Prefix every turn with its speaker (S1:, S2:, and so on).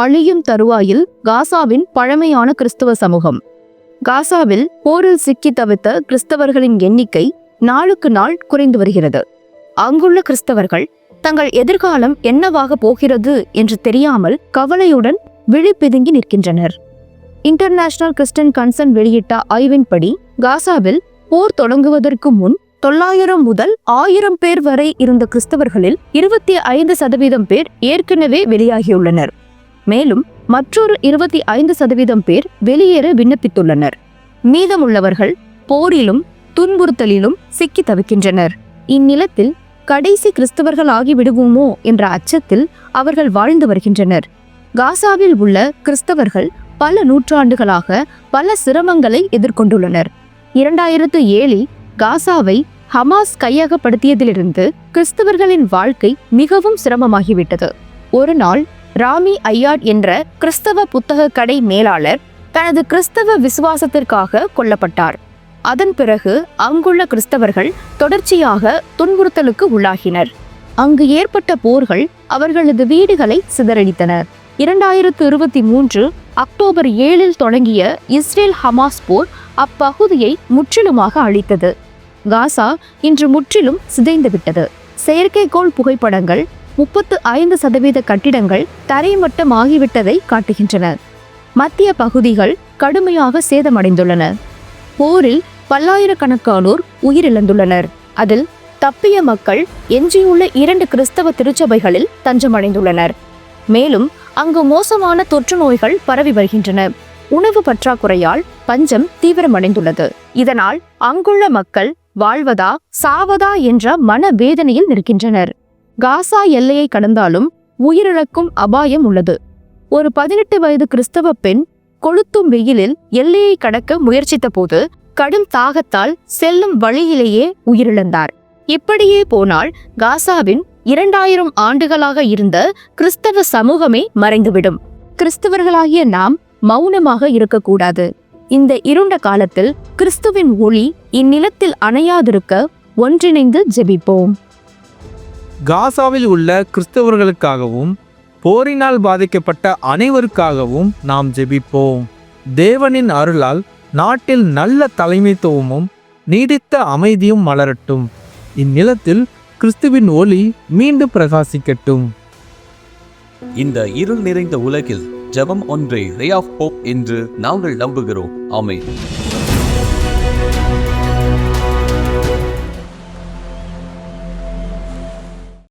S1: அழியும் தருவாயில் காசாவின் பழமையான கிறிஸ்தவ சமூகம். காசாவில் போரில் சிக்கி தவித்த கிறிஸ்தவர்களின் எண்ணிக்கை நாளுக்கு நாள் குறைந்து வருகிறது. அங்குள்ள கிறிஸ்தவர்கள் தங்கள் எதிர்காலம் என்னவாக போகிறது என்று தெரியாமல் கவலையுடன் விழிப்பிதுங்கி நிற்கின்றனர். இன்டர்நேஷனல் கிறிஸ்டன் கன்சர்ன் வெளியிட்ட ஆய்வின்படி காசாவில் போர் தொடங்குவதற்கு முன் தொள்ளாயிரம் முதல் ஆயிரம் பேர் வரை இருந்த கிறிஸ்தவர்களில் இருபத்தி ஐந்து சதவீதம் பேர் ஏற்கனவே வெளியாகியுள்ளனர். மேலும் மற்றொரு இருபத்தி ஐந்து சதவீதம் பேர் வெளியேற விண்ணப்பித்துள்ளனர். மீதமுள்ளவர்கள் போரிலும் துன்புறுத்தலிலும் சிக்கி தவிக்கின்றனர். இந்நிலத்தில் கடைசி கிறிஸ்தவர்கள் ஆகிவிடுவோமோ என்ற அச்சத்தில் அவர்கள் வாழ்ந்து வருகின்றனர். காசாவில் உள்ள கிறிஸ்தவர்கள் பல நூற்றாண்டுகளாக பல சிரமங்களை எதிர்கொண்டுள்ளனர். இரண்டாயிரத்து ஏழில் காசாவை ஹமாஸ் கையகப்படுத்தியதிலிருந்து கிறிஸ்தவர்களின் வாழ்க்கை மிகவும் சிரமமாகிவிட்டது. ஒரு நாள் ராமி ஐயாட் என்ற கிறிஸ்தவ புத்தக கடை மேலாளர் தனது கிறிஸ்தவ விசுவாசத்திற்காக கொல்லப்பட்டார். அதன் பிறகு அங்குள்ள கிறிஸ்தவர்கள் தொடர்ச்சியாக துன்புறுத்தலுக்கு உள்ளாகினர். அங்கு ஏற்பட்ட போர்கள் அவர்களது வீடுகளை சிதறடித்தன. இரண்டாயிரத்து இருபத்தி மூன்று அக்டோபர் ஏழில் தொடங்கிய இஸ்ரேல் ஹமாஸ் போர் அப்பகுதியை முற்றிலுமாக அழித்தது. காசா இன்று முற்றிலும் சிதைந்துவிட்டது. செயற்கைக்கோள் புகைப்படங்கள் முப்பத்து ஐந்து சதவீத கட்டிடங்கள் தரைமட்டம் ஆகிவிட்டதை காட்டுகின்றன. மத்திய பகுதிகள் கடுமையாக சேதமடைந்துள்ளன. போரில் பல்லாயிரக்கணக்கானோர் உயிரிழந்துள்ளனர். அதில் தப்பிய மக்கள் எஞ்சியுள்ள இரண்டு கிறிஸ்தவ திருச்சபைகளில் தஞ்சமடைந்துள்ளனர். மேலும் அங்கு மோசமான தொற்று நோய்கள் பரவி வருகின்றன. உணவு பற்றாக்குறையால் பஞ்சம் தீவிரமடைந்துள்ளது. இதனால் அங்குள்ள மக்கள் வாழ்வதா சாவதா என்ற மன வேதனையில் நிற்கின்றனர். காசா எல்லையை கடந்தாலும் உயிரிழக்கும் அபாயம் உள்ளது. ஒரு பதினெட்டு வயது கிறிஸ்தவ பெண் கொளுத்தும் வெயிலில் எல்லையை கடக்க முயற்சித்த போது கடும் தாகத்தால் செல்லும் வழியிலேயே உயிரிழந்தார். இப்படியே போனால் காசாவின் இரண்டாயிரம் ஆண்டுகளாக இருந்த கிறிஸ்தவ சமூகமே மறைந்துவிடும். கிறிஸ்தவர்களாகிய நாம் மௌனமாக இருக்கக்கூடாது. இந்த இருண்ட காலத்தில் கிறிஸ்துவின் ஒளி இந்நிலத்தில் அணையாதிருக்க ஒன்றிணைந்து ஜெபிப்போம்.
S2: காசாவில் உள்ள கிறிஸ்தவர்களுக்காகவும் போரினால் பாதிக்கப்பட்ட அனைவருக்காகவும் நாம் ஜெபிப்போம். தேவனின் அருளால் நாட்டில் நல்ல தலைமைத்துவமும் நீடித்த அமைதியும் மலரட்டும். இந்நிலத்தில் கிறிஸ்துவின் ஒளி மீண்டும் பிரகாசிக்கட்டும்.
S3: இந்த இருள் நிறைந்த உலகில் ஜெபம் ஒன்றே ரே ஆஃப் ஹோப் என்று நாங்கள் நம்புகிறோம். ஆமென்.